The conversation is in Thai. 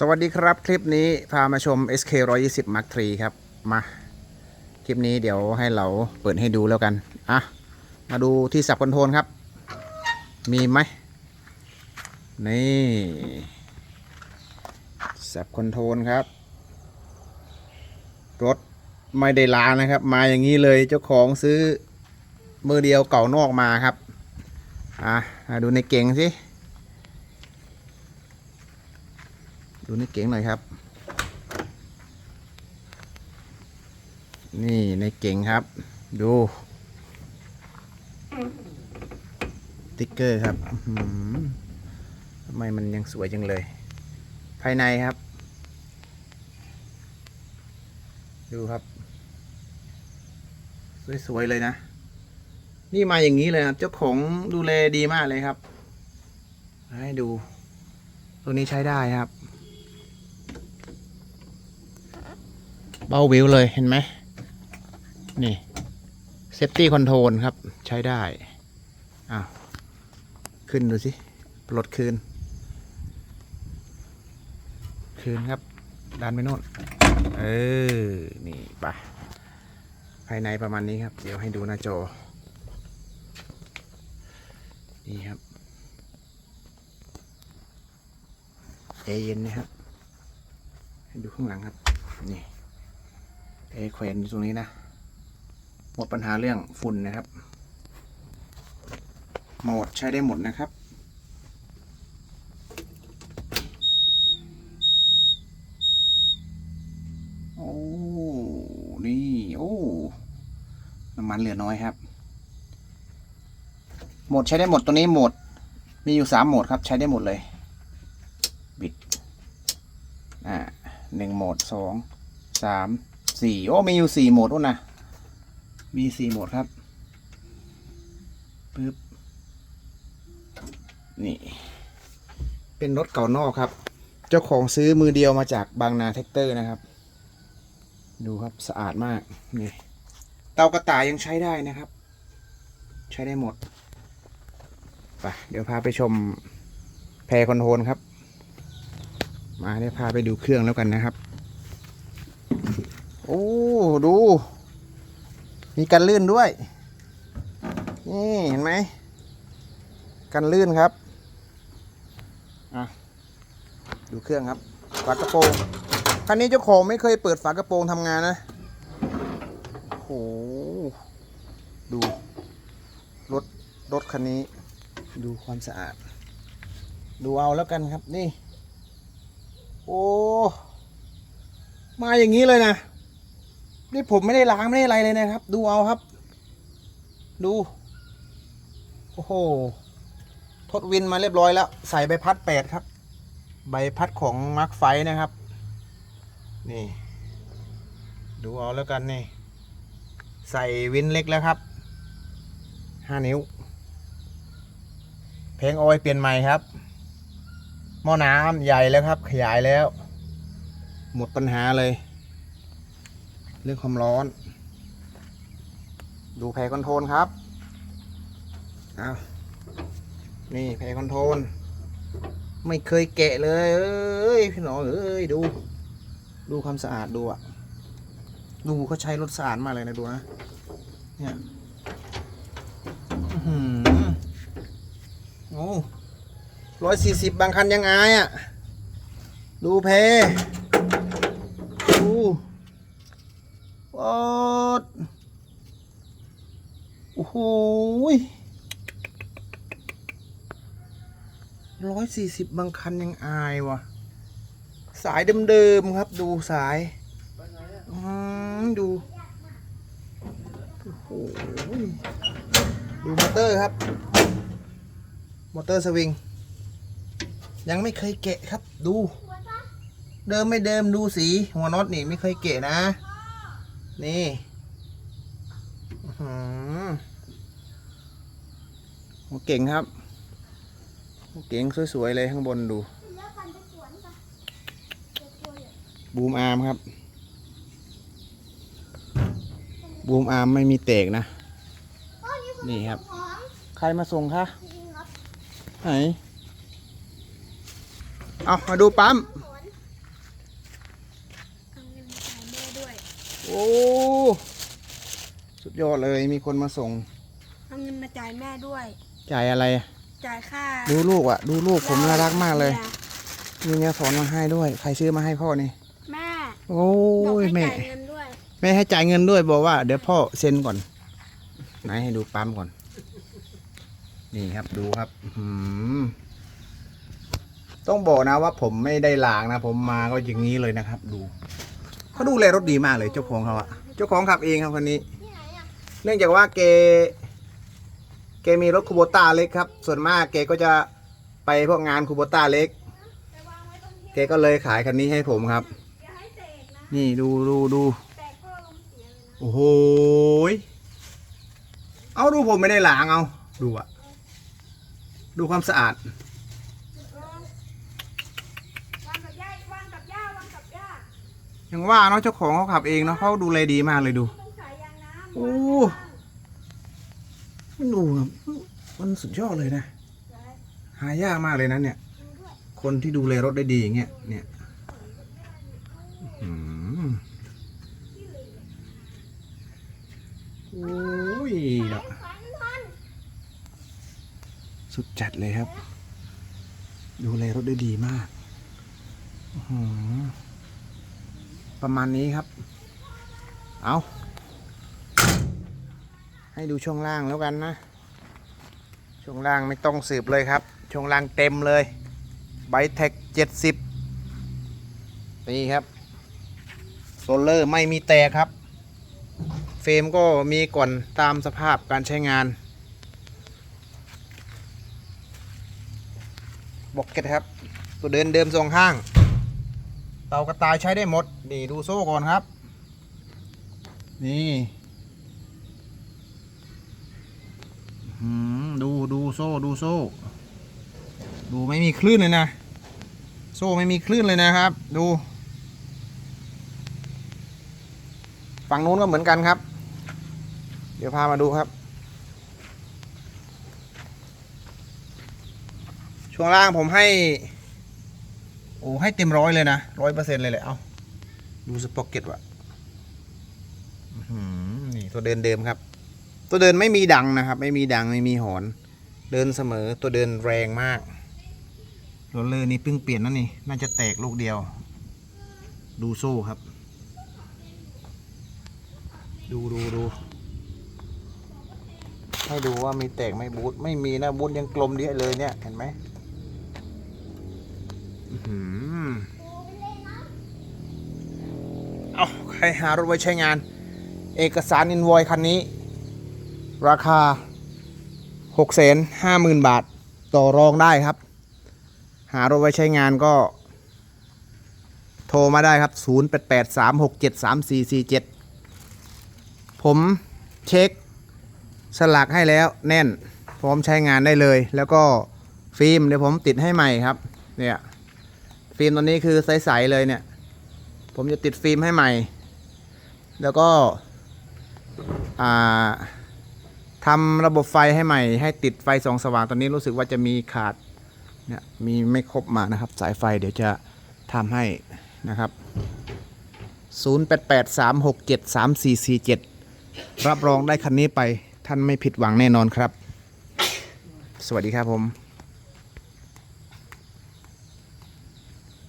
สวัสดีครับคลิปนี้พามาชม SK 120 Mark III ครับ มา คลิปนี้เดี๋ยวให้เราเปิดให้ดูแล้วกัน อะ มาดูที่สับคอนโทรลครับ มีไหม นี่สับคอนโทรลครับ รถไม่ได้ล้านะครับ มาอย่างนี้เลยเจ้าของซื้อมือเดียวเก่านอกมาครับ อะมาดูในเก่งสิ ดูในเก๋งหน่อยครับ นี่ในเก๋งครับ ดูติ๊กเกอร์ครับทำไมมันยังสวยจังเลย ภายในครับ ดูครับ สวยๆเลยนะ นี่มาอย่างนี้เลยนะเจ้าของดูแลดีมากเลยครับ ให้ดู ตัวนี้ใช้ได้ครับ เบาวิวเลยเห็นไหมนี่เซฟตี้คอนโทรลครับใช้ได้อ้าวขึ้นดูสิปลดคืน คืนครับดันไปโน่นเออ นี่ปะภายในประมาณนี้ครับ เดี๋ยวให้ดูหน้าจอ นี่ครับเอเย็นนะครับ ให้ดูข้างหลังครับ นี่ เอแขวนอยู่ตรงนี้นะ หมดปัญหาเรื่องฝุ่นนะครับ หมดใช้ได้หมดนะครับโอ้นี่ โอ้น้ำมันเหลือน้อยครับ หมดใช้ได้หมดตัวนี้หมด มีอยู่สามโหมดครับ ใช้ได้หมดเลยบิดอ่าหนึ่งโหมดสองสาม สี่โอ้มีอยู่สี่โหมดด้วยนะ มีสี่โหมดครับปึ๊บนี่ เป็นรถเก่านอกครับ เจ้าของซื้อมือเดียวมาจากบางนาแท็กเตอร์นะครับ ดูครับสะอาดมากนี่เตากระต่ายยังใช้ได้นะครับ ใช้ได้หมดไปเดี๋ยวพาไปชมแพรคอนโทรลครับ มาได้พาไปดูเครื่องแล้วกันนะครับ โอ้ ดู มีกันลื่นด้วย นี่เห็นไหม กันลื่นครับ อะ ดูเครื่องครับ ฝากระโปรง คันนี้เจ้าของไม่เคยเปิดฝากระโปรงทำงานนะ โอ้โหดู รถ รถคันนี้ ดูความสะอาด ดูเอาแล้วกันครับนี่ โอ้ มาอย่างนี้เลยนะ นี่ผมไม่ได้ล้างไม่ได้อะไรเลยนะครับ ดูเอาครับ ดู โอ้โห ทดวินมาเรียบร้อยแล้ว ใส่ใบพัดแปดครับ ใบพัดของมาร์คไฟนะครับ นี่ ดูเอาแล้วกันนี่ ใส่วินเล็กแล้วครับห้านิ้ว เพลงออยเปลี่ยนใหม่ครับ หม้อน้ำใหญ่แล้วครับ ขยายแล้ว หมดปัญหาเลย เรื่องความร้อน ดูแพรคอนโทรลครับเอานี่แพรคอนโทรลไม่เคยแกะเลยเอ้ยพี่น้องเอ้ยดู ดูความสะอาดดูอะดูเขาใช้รถสะอาดมาเลยนะดูนะเนี่ยโอ้ร้อยสี่สิบบางคันยังอายอะดูเพ ดูปอดโอ้โห ร้อยสี่สิบบางคันยังอายวะสายเดิมๆครับ ดูสายดูโอ้โหดูมอเตอร์ครับ มอเตอร์สวิง ยังไม่เคยแกะครับ ดู เดิมไม่เดิมดูสี หัวน็อตนี่ไม่เคยเกะนะ นี่หัวเก่งครับ เก๋งสวยๆเลยข้างบนดูบูมอาร์มครับ บูมอาร์มไม่มีเตกนะ นี่ครับ ใครมาส่งคะไหน เอามาดูปั๊ม โอ้ สุดยอดเลยมีคนมาส่ง เอาเงินมาจ่ายแม่ด้วย จ่ายอะไร จ่ายค่าดูลูกอะ ดูลูกผมน่ารักมากเลยนี่มีเงินสอนมาให้ด้วย ใครซื้อมาให้พ่อนี่ แม่โอ้บอกยให้แม่จ่ายเงินด้วยแม่ให้จ่ายเงินด้วยบอกว่าเดี๋ยวพ่อเซ็นก่อน ไหนให้ดูปั๊มก่อน นี่ครับดูครับอื้อหือต้องบอกนะว่าผมไม่ได้ล้างนะ ผมมาก็อย่างนี้เลยนะครับ ดูเขาดูแลรถดีมากเลยเจ้าของเขาอะเจ้าของขับเองครับคนนี้ เนื่องจากว่าเก เกมีรถคูโบต้าเล็กครับ ส่วนมากเกก็จะไปพวกงานคูโบต้าเล็กเกก็เลยขายคันนี้ให้ผมครับ นี่ดูดูดูโอ้โหเอาดูผมไม่ได้ล้างเอาดูอะดูความสะอาดวางกับย่าวางกับย่าวางกับย่ายังว่าเนาะเจ้าของเขาขับเองเนาะเขาดูแลดีมากเลยดูโอ้ ดูครับมันสุดยอดเลยนะ หายากมากเลยนะเนี่ย คนที่ดูแลรถได้ดีอย่างเงี้ยเนี่ยอื้อหือโอ้ยสุดจัดเลยครับ ดูแลรถได้ดีมากอืประมาณนี้ครับ เอา ให้ดูช่วงล่างแล้วกันนะ ช่วงล่างไม่ต้องสืบเลยครับ ช่วงล่างเต็มเลยไบเทคเจ็ดสิบนี่ครับโซลเลอร์ไม่มีแตกครับ เฟรมก็มีก่อนตามสภาพการใช้งานบอกเก็ตครับ ตัวเดินเดิมทรงข้าง เตากระต่ายใช้ได้หมด นี่ดูโซ่ก่อนครับ นี่ อืม ดูดูโซ่ดูโซ่ ดูไม่มีคลื่นเลยนะ โซ่ไม่มีคลื่นเลยนะครับ ดู ฝั่งนู้นก็เหมือนกันครับ เดี๋ยวพามาดูครับ ช่วงล่างผมให้ โอ้ให้เต็มร้อยเลยนะร้อยเปอร์เซ็นต์เลยแหละเอาดูสป็อกเก็ตว่ะอื้อหือนี่ตัวเดินเดิมครับ ตัวเดินไม่มีดังนะครับ ไม่มีดังไม่มีหอน เดินเสมอตัวเดินแรงมากโรลเลอร์นี่เพิ่งเปลี่ยนนั่นนี่น่าจะแตกลูกเดียว ดูโซ่ครับ ดูดูดูให้ดูว่ามีแตกไหมบูทไม่มีนะบูทยังกลมเดียเลยเนี่ยเห็นไหมอื้อหือเอาใครหารถไว้ใช้งาน เอกสารอินวอยคันนี้ ราคา6 5 0 0 0 0 บาทต่อรองได้ครับ หารถไว้ใช้งานก็ โทรมาได้ครับ 0883673447 ผมเช็คสลักให้แล้วแน่น พร้อมใช้งานได้เลย แล้วก็ฟิล์มเดี๋ยวผมติดให้ใหม่ครับ เนี่ยฟิล์มตัวนี้คือใสๆเลยเนี่ย ผมจะติดฟิล์มให้ใหม่ แล้วก็ อ่า ทำระบบไฟให้ใหม่ ให้ติดไฟส่องสว่างตอนนี้รู้สึกว่าจะมีขาดเนี่ยมีไม่ครบมานะครับ สายไฟเดี๋ยวจะทำให้นะครับ 0883673447 รับรองได้คันนี้ไปท่านไม่ผิดหวังแน่นอนครับ สวัสดีครับผม